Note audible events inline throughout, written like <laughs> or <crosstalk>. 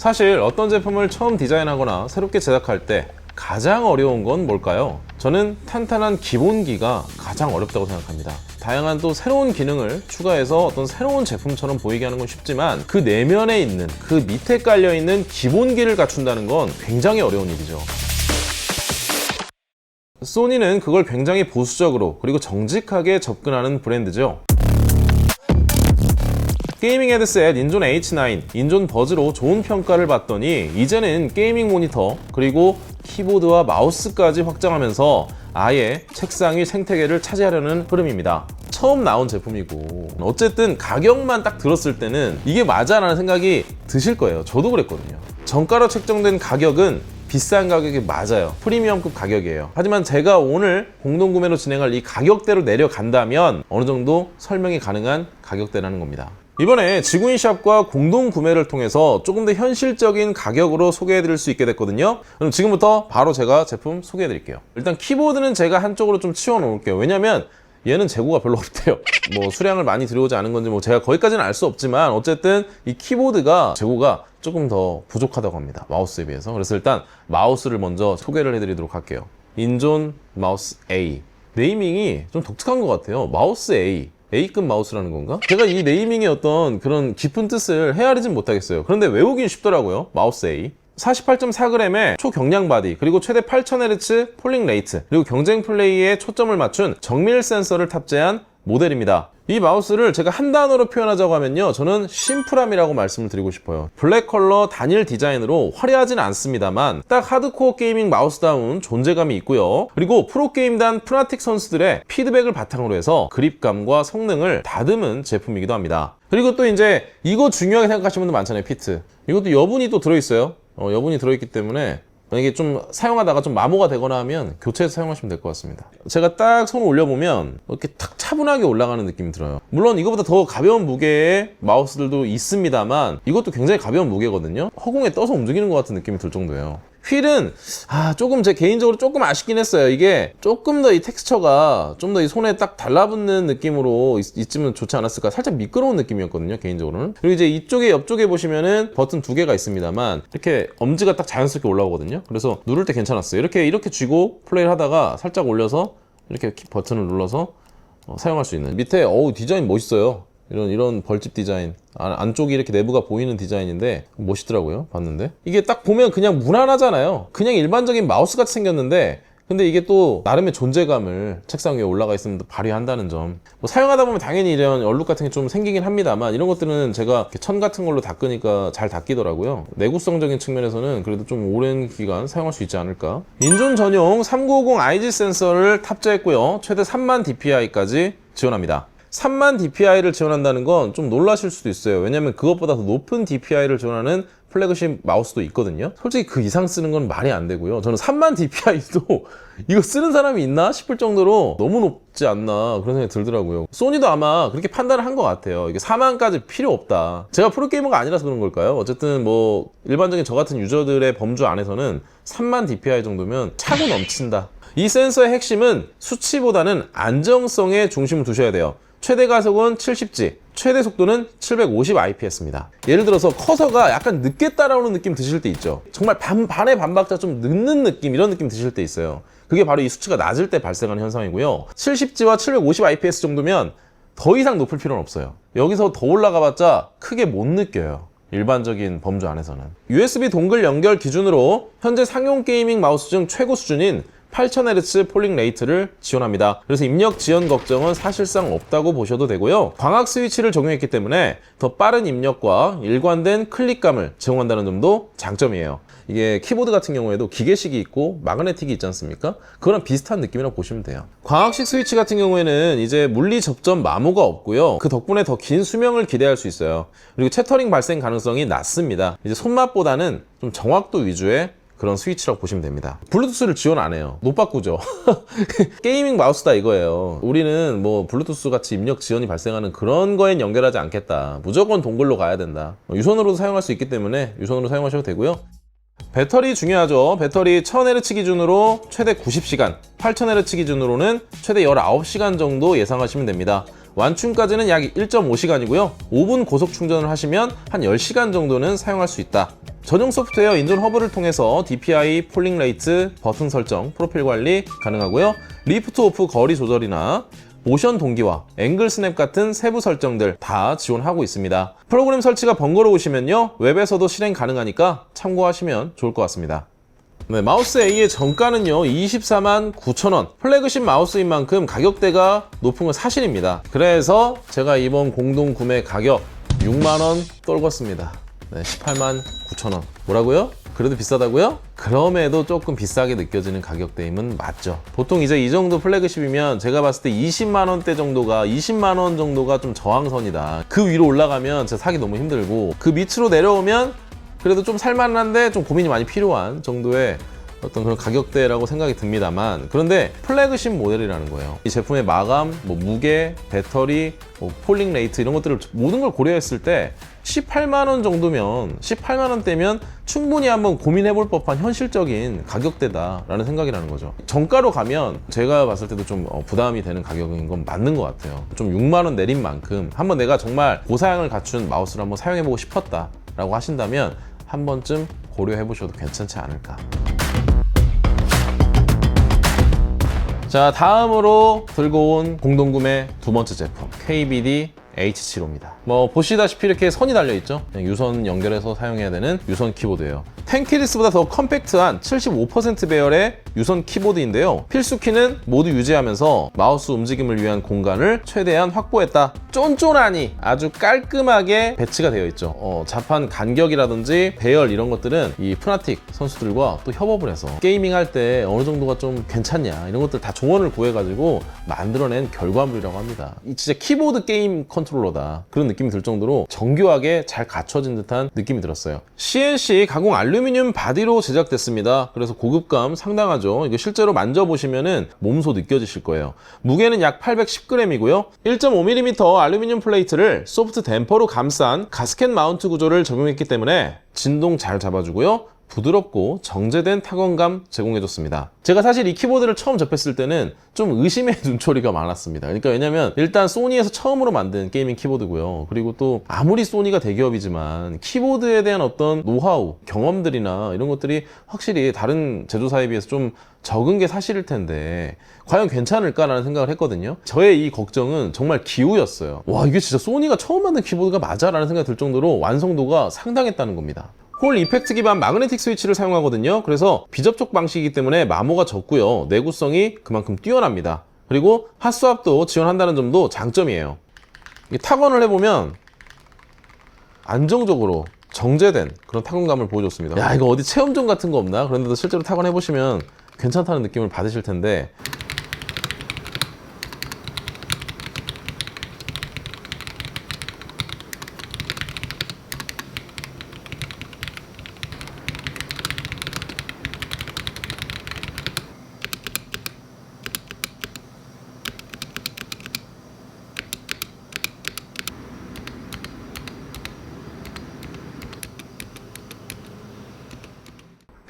사실 어떤 제품을 처음 디자인하거나 새롭게 제작할 때 가장 어려운 건 뭘까요? 저는 탄탄한 기본기가 가장 어렵다고 생각합니다. 다양한 또 새로운 기능을 추가해서 어떤 새로운 제품처럼 보이게 하는 건 쉽지만 그 내면에 있는 그 밑에 깔려 있는 기본기를 갖춘다는 건 굉장히 어려운 일이죠. 소니는 그걸 굉장히 보수적으로 그리고 정직하게 접근하는 브랜드죠. 게이밍 헤드셋 인존 H9, 인존 버즈로 좋은 평가를 받더니 이제는 게이밍 모니터 그리고 키보드와 마우스까지 확장하면서 아예 책상 위 생태계를 차지하려는 흐름입니다. 처음 나온 제품이고 어쨌든 가격만 딱 들었을 때는 이게 맞아라는 생각이 드실 거예요. 저도 그랬거든요. 정가로 책정된 가격은 비싼 가격이 맞아요. 프리미엄급 가격이에요. 하지만 제가 오늘 공동구매로 진행할 이 가격대로 내려간다면 어느 정도 설명이 가능한 가격대라는 겁니다. 이번에 지구인 샵과 공동 구매를 통해서 조금 더 현실적인 가격으로 소개해드릴 수 있게 됐거든요. 그럼 지금부터 바로 제가 제품 소개해드릴게요. 일단 키보드는 제가 한쪽으로 좀 치워놓을게요. 왜냐면 얘는 재고가 별로 없대요. 뭐 수량을 많이 들여오지 않은 건지 뭐 제가 거기까지는 알 수 없지만 어쨌든 이 키보드가 재고가 조금 더 부족하다고 합니다. 마우스에 비해서. 그래서 일단 마우스를 먼저 소개를 해드리도록 할게요. 인존 마우스 A. 네이밍이 좀 독특한 것 같아요. 마우스 A. A급 마우스라는 건가? 제가 이 네이밍의 어떤 그런 깊은 뜻을 헤아리진 못하겠어요. 그런데 외우긴 쉽더라고요. 마우스 A. 48.4g의 초경량 바디, 그리고 최대 8000Hz 폴링 레이트, 그리고 경쟁 플레이에 초점을 맞춘 정밀 센서를 탑재한 모델입니다. 이 마우스를 제가 한 단어로 표현하자고 하면요. 저는 심플함이라고 말씀을 드리고 싶어요. 블랙 컬러 단일 디자인으로 화려하진 않습니다만 딱 하드코어 게이밍 마우스다운 존재감이 있고요. 그리고 프로게임단 프나틱 선수들의 피드백을 바탕으로 해서 그립감과 성능을 다듬은 제품이기도 합니다. 그리고 또 이제 이거 중요하게 생각하시는 분들 많잖아요. 피트. 이것도 여분이 또 들어있어요. 어, 여분이 들어있기 때문에 만약에 좀 사용하다가 좀 마모가 되거나 하면 교체해서 사용하시면 될 것 같습니다. 제가 딱 손을 올려보면 이렇게 탁 차분하게 올라가는 느낌이 들어요. 물론 이거보다 더 가벼운 무게의 마우스들도 있습니다만 이것도 굉장히 가벼운 무게거든요. 허공에 떠서 움직이는 것 같은 느낌이 들 정도예요. 휠은 아 조금 제 개인적으로 조금 아쉽긴 했어요. 이게 조금 더 이 텍스처가 좀 더 이 손에 딱 달라붙는 느낌으로 있, 있으면 좋지 않았을까. 살짝 미끄러운 느낌이었거든요. 개인적으로는. 그리고 이제 이쪽에 옆쪽에 보시면은 버튼 두 개가 있습니다만 이렇게 엄지가 딱 자연스럽게 올라오거든요. 그래서 누를 때 괜찮았어요. 이렇게 이렇게 쥐고 플레이를 하다가 살짝 올려서 이렇게 키- 버튼을 눌러서 어, 사용할 수 있는 밑에 어우 디자인 멋있어요. 이런 이런 벌집 디자인 안, 안쪽이 이렇게 내부가 보이는 디자인인데 멋있더라고요 봤는데 이게 딱 보면 그냥 무난하잖아요 그냥 일반적인 마우스 같이 생겼는데 근데 이게 또 나름의 존재감을 책상 위에 올라가 있으면 또 발휘한다는 점. 뭐 사용하다 보면 당연히 이런 얼룩 같은 게 좀 생기긴 합니다만 이런 것들은 제가 천 같은 걸로 닦으니까 잘 닦이더라고요. 내구성적인 측면에서는 그래도 좀 오랜 기간 사용할 수 있지 않을까. 인존 전용 3950 IG 센서를 탑재했고요. 최대 3만 DPI까지 지원합니다. 3만 DPI를 지원한다는 건 좀 놀라실 수도 있어요. 왜냐면 그것보다 더 높은 DPI를 지원하는 플래그십 마우스도 있거든요. 솔직히 그 이상 쓰는 건 말이 안 되고요. 저는 3만 DPI도 <laughs> 이거 쓰는 사람이 있나 싶을 정도로 너무 높지 않나 그런 생각이 들더라고요. 소니도 아마 그렇게 판단을 한 것 같아요. 이게 4만까지 필요 없다. 제가 프로게이머가 아니라서 그런 걸까요? 어쨌든 뭐 일반적인 저 같은 유저들의 범주 안에서는 3만 DPI 정도면 차고 넘친다. 이 센서의 핵심은 수치보다는 안정성에 중심을 두셔야 돼요. 최대 가속은 70G, 최대 속도는 750 IPS입니다. 예를 들어서 커서가 약간 늦게 따라오는 느낌 드실 때 있죠. 정말 반, 반의 반박자 좀 늦는 느낌, 이런 느낌 드실 때 있어요. 그게 바로 이 수치가 낮을 때 발생하는 현상이고요. 70G와 750 IPS 정도면 더 이상 높을 필요는 없어요. 여기서 더 올라가봤자 크게 못 느껴요. 일반적인 범주 안에서는. USB 동글 연결 기준으로 현재 상용 게이밍 마우스 중 최고 수준인 8000Hz 폴링 레이트를 지원합니다. 그래서 입력 지연 걱정은 사실상 없다고 보셔도 되고요. 광학 스위치를 적용했기 때문에 더 빠른 입력과 일관된 클릭감을 제공한다는 점도 장점이에요. 이게 키보드 같은 경우에도 기계식이 있고 마그네틱이 있지 않습니까? 그거랑 비슷한 느낌이라고 보시면 돼요. 광학식 스위치 같은 경우에는 이제 물리 접점 마모가 없고요. 그 덕분에 더 긴 수명을 기대할 수 있어요. 그리고 채터링 발생 가능성이 낮습니다. 이제 손맛보다는 좀 정확도 위주의 그런 스위치라고 보시면 됩니다. 블루투스를 지원 안 해요. 못 바꾸죠. <laughs> 게이밍 마우스다 이거예요. 우리는 뭐 블루투스 같이 입력 지연이 발생하는 그런 거엔 연결하지 않겠다. 무조건 동글로 가야 된다. 유선으로도 사용할 수 있기 때문에 유선으로 사용하셔도 되고요. 배터리 중요하죠. 배터리 1000Hz 기준으로 최대 90시간, 8000Hz 기준으로는 최대 19시간 정도 예상하시면 됩니다. 완충까지는 약 1.5시간이고요. 5분 고속 충전을 하시면 한 10시간 정도는 사용할 수 있다. 전용 소프트웨어 인존 허브를 통해서 DPI, 폴링 레이트, 버튼 설정, 프로필 관리 가능하고요. 리프트 오프 거리 조절이나 모션 동기화, 앵글 스냅 같은 세부 설정들 다 지원하고 있습니다. 프로그램 설치가 번거로우시면요. 웹에서도 실행 가능하니까 참고하시면 좋을 것 같습니다. 네, 마우스 A의 정가는요 24만 9천원. 플래그십 마우스인 만큼 가격대가 높은 건 사실입니다. 그래서 제가 이번 공동 구매 가격 6만원 떨궜습니다. 네, 18만 9천원. 뭐라고요? 그래도 비싸다고요? 그럼에도 조금 비싸게 느껴지는 가격대임은 맞죠. 보통 이제 이 정도 플래그십이면 제가 봤을 때 20만원대 정도가 20만원 정도가 좀 저항선이다. 그 위로 올라가면 진짜 사기 너무 힘들고 그 밑으로 내려오면 그래도 좀 살만한데 좀 고민이 많이 필요한 정도의 어떤 그런 가격대라고 생각이 듭니다만 그런데 플래그십 모델이라는 거예요. 이 제품의 마감, 뭐 무게, 배터리, 뭐 폴링 레이트 이런 것들을 모든 걸 고려했을 때 18만 원 정도면 18만 원 대면 충분히 한번 고민해 볼 법한 현실적인 가격대다라는 생각이라는 거죠. 정가로 가면 제가 봤을 때도 좀 어, 부담이 되는 가격인 건 맞는 것 같아요. 좀 6만 원 내린 만큼 한번 내가 정말 고사양을 갖춘 마우스를 한번 사용해 보고 싶었다 라고 하신다면 한 번쯤 고려해 보셔도 괜찮지 않을까. 자, 다음으로 들고 온 공동구매 두 번째 제품 KBD H75입니다. 뭐 보시다시피 이렇게 선이 달려 있죠. 그냥 유선 연결해서 사용해야 되는 유선 키보드예요. 텐키리스보다 더 컴팩트한 75% 배열의 유선 키보드인데요. 필수 키는 모두 유지하면서 마우스 움직임을 위한 공간을 최대한 확보했다. 쫀쫀하니 아주 깔끔하게 배치가 되어 있죠. 어, 자판 간격이라든지 배열 이런 것들은 이 프나틱 선수들과 또 협업을 해서 게이밍 할 때 어느 정도가 좀 괜찮냐 이런 것들 다 조언을 구해가지고 만들어낸 결과물이라고 합니다. 이 진짜 키보드 게임 컨트롤 러다 그런 느낌이 들 정도로 정교하게 잘 갖춰진 듯한 느낌이 들었어요. CNC 가공 알루미늄 바디로 제작됐습니다. 그래서 고급감 상당하죠. 이거 실제로 만져보시면은 몸소 느껴지실 거예요. 무게는 약 810g이고요. 1.5mm 알루미늄 플레이트를 소프트 댐퍼로 감싼 가스켓 마운트 구조를 적용했기 때문에 진동 잘 잡아주고요. 부드럽고 정제된 타건감 제공해줬습니다. 제가 사실 이 키보드를 처음 접했을 때는 좀 의심의 <laughs> 눈초리가 많았습니다. 그러니까 왜냐면 일단 소니에서 처음으로 만든 게이밍 키보드고요. 그리고 또 아무리 소니가 대기업이지만 키보드에 대한 어떤 노하우, 경험들이나 이런 것들이 확실히 다른 제조사에 비해서 좀 적은 게 사실일 텐데 과연 괜찮을까라는 생각을 했거든요. 저의 이 걱정은 정말 기우였어요. 와 이게 진짜 소니가 처음 만든 키보드가 맞아라는 생각이 들 정도로 완성도가 상당했다는 겁니다. 홀 이펙트 기반 마그네틱 스위치를 사용하거든요. 그래서 비접촉 방식이기 때문에 마모가 적고요. 내구성이 그만큼 뛰어납니다. 그리고 핫스왑도 지원한다는 점도 장점이에요. 타건을 해보면 안정적으로 정제된 그런 타건감을 보여줬습니다. 야 이거 어디 체험존 같은 거 없나? 그런데도 실제로 타건해보시면 괜찮다는 느낌을 받으실 텐데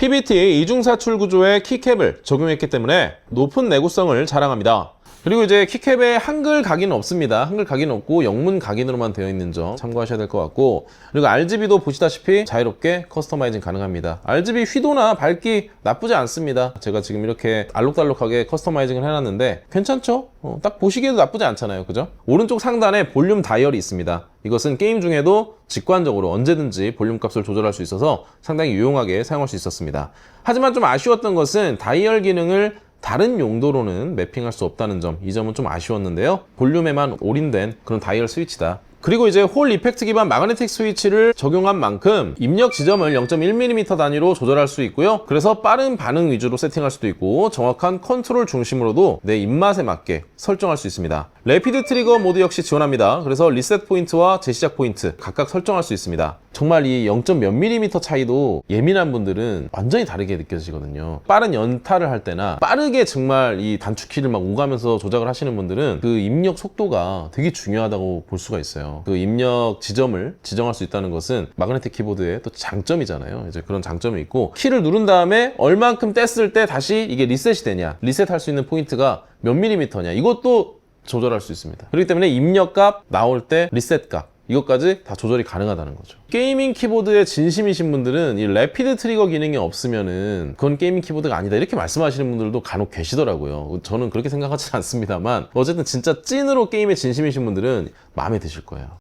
PBT 이중사출 구조의 키캡을 적용했기 때문에 높은 내구성을 자랑합니다. 그리고 이제 키캡에 한글 각인은 없습니다. 한글 각인은 없고 영문 각인으로만 되어 있는 점 참고하셔야 될 것 같고 그리고 RGB도 보시다시피 자유롭게 커스터마이징 가능합니다. RGB 휘도나 밝기 나쁘지 않습니다. 제가 지금 이렇게 알록달록하게 커스터마이징을 해놨는데 괜찮죠? 어, 딱 보시기에도 나쁘지 않잖아요. 그죠? 오른쪽 상단에 볼륨 다이얼이 있습니다. 이것은 게임 중에도 직관적으로 언제든지 볼륨 값을 조절할 수 있어서 상당히 유용하게 사용할 수 있었습니다. 하지만 좀 아쉬웠던 것은 다이얼 기능을 다른 용도로는 매핑할 수 없다는 점, 이 점은 좀 아쉬웠는데요. 볼륨에만 올인된 그런 다이얼 스위치다. 그리고 이제 홀 이펙트 기반 마그네틱 스위치를 적용한 만큼 입력 지점을 0.1mm 단위로 조절할 수 있고요. 그래서 빠른 반응 위주로 세팅할 수도 있고 정확한 컨트롤 중심으로도 내 입맛에 맞게 설정할 수 있습니다. 레피드 트리거 모드 역시 지원합니다. 그래서 리셋 포인트와 재시작 포인트 각각 설정할 수 있습니다. 정말 이 0. 몇 밀리미터 차이도 예민한 분들은 완전히 다르게 느껴지거든요. 빠른 연타를 할 때나 빠르게 정말 이 단축키를 막 오가면서 조작을 하시는 분들은 그 입력 속도가 되게 중요하다고 볼 수가 있어요. 그 입력 지점을 지정할 수 있다는 것은 마그네틱 키보드의 또 장점이잖아요. 이제 그런 장점이 있고 키를 누른 다음에 얼만큼 뗐을 때 다시 이게 리셋이 되냐, 리셋할 수 있는 포인트가 몇 밀리미터냐 이것도 조절할 수 있습니다. 그렇기 때문에 입력값 나올 때 리셋값 이것까지 다 조절이 가능하다는 거죠. 게이밍 키보드에 진심이신 분들은 이 래피드 트리거 기능이 없으면은 그건 게이밍 키보드가 아니다 이렇게 말씀하시는 분들도 간혹 계시더라고요. 저는 그렇게 생각하지는 <laughs> 않습니다만 어쨌든 진짜 찐으로 게임에 진심이신 분들은 마음에 드실 거예요.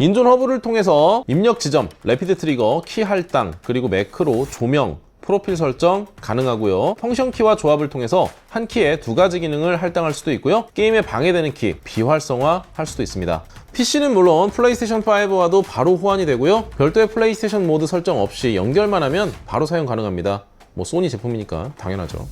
인존 허브를 통해서 입력 지점, 래피드 트리거, 키 할당, 그리고 매크로, 조명, 프로필 설정 가능하고요. 펑션 키와 조합을 통해서 한 키에 두 가지 기능을 할당할 수도 있고요. 게임에 방해되는 키, 비활성화 할 수도 있습니다. PC는 물론 플레이스테이션 5와도 바로 호환이 되고요. 별도의 플레이스테이션 모드 설정 없이 연결만 하면 바로 사용 가능합니다. 뭐 소니 제품이니까 당연하죠.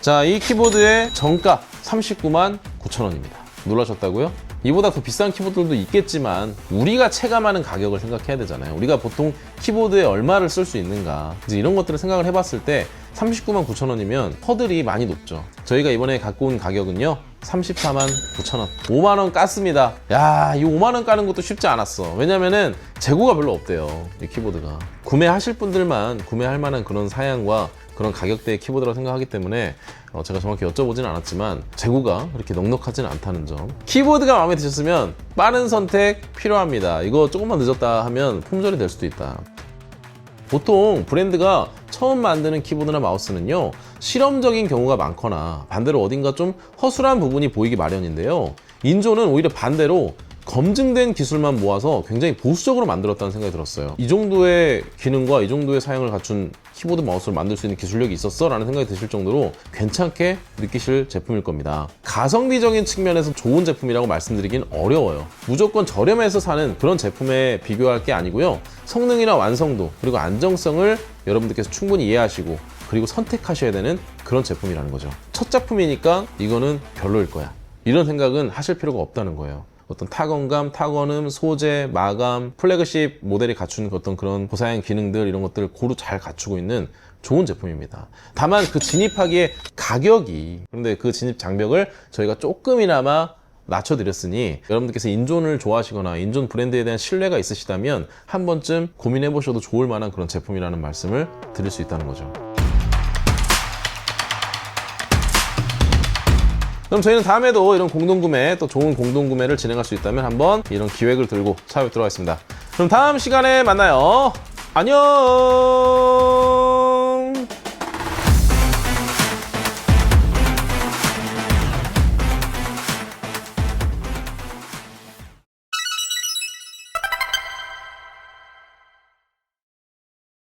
자, 이 키보드의 정가 39만 9천 원입니다. 놀라셨다고요? 이보다 더 비싼 키보드들도 있겠지만 우리가 체감하는 가격을 생각해야 되잖아요. 우리가 보통 키보드에 얼마를 쓸 수 있는가 이제 이런 것들을 생각을 해봤을 때 39만 9천 원이면 허들이 많이 높죠. 저희가 이번에 갖고 온 가격은요. 34만 9천 원. 5만 원 깠습니다. 야, 이 5만 원 까는 것도 쉽지 않았어. 왜냐면은 재고가 별로 없대요. 이 키보드가. 구매하실 분들만 구매할 만한 그런 사양과 그런 가격대의 키보드라고 생각하기 때문에 어, 제가 정확히 여쭤보진 않았지만 재고가 그렇게 넉넉하지는 않다는 점. 키보드가 마음에 드셨으면 빠른 선택 필요합니다. 이거 조금만 늦었다 하면 품절이 될 수도 있다. 보통 브랜드가 처음 만드는 키보드나 마우스는요 실험적인 경우가 많거나 반대로 어딘가 좀 허술한 부분이 보이기 마련인데요 인조는 오히려 반대로 검증된 기술만 모아서 굉장히 보수적으로 만들었다는 생각이 들었어요 이 정도의 기능과 이 정도의 사양을 갖춘 키보드 마우스를 만들 수 있는 기술력이 있었어? 라는 생각이 드실 정도로 괜찮게 느끼실 제품일 겁니다 가성비적인 측면에서 좋은 제품이라고 말씀드리긴 어려워요 무조건 저렴해서 사는 그런 제품에 비교할 게 아니고요 성능이나 완성도 그리고 안정성을 여러분들께서 충분히 이해하시고 그리고 선택하셔야 되는 그런 제품이라는 거죠. 첫 작품이니까 이거는 별로일 거야. 이런 생각은 하실 필요가 없다는 거예요. 어떤 타건감, 타건음, 소재, 마감, 플래그십 모델이 갖춘 어떤 그런 고사양 기능들 이런 것들을 고루 잘 갖추고 있는 좋은 제품입니다. 다만 그 진입하기에 가격이 그런데 그 진입 장벽을 저희가 조금이나마 낮춰드렸으니 여러분들께서 인존을 좋아하시거나 인존 브랜드에 대한 신뢰가 있으시다면 한 번쯤 고민해 보셔도 좋을 만한 그런 제품이라는 말씀을 드릴 수 있다는 거죠. 그럼 저희는 다음에도 이런 공동구매 또 좋은 공동구매를 진행할 수 있다면 한번 이런 기획을 들고 찾아뵙도록 하겠습니다. 그럼 다음 시간에 만나요. 안녕!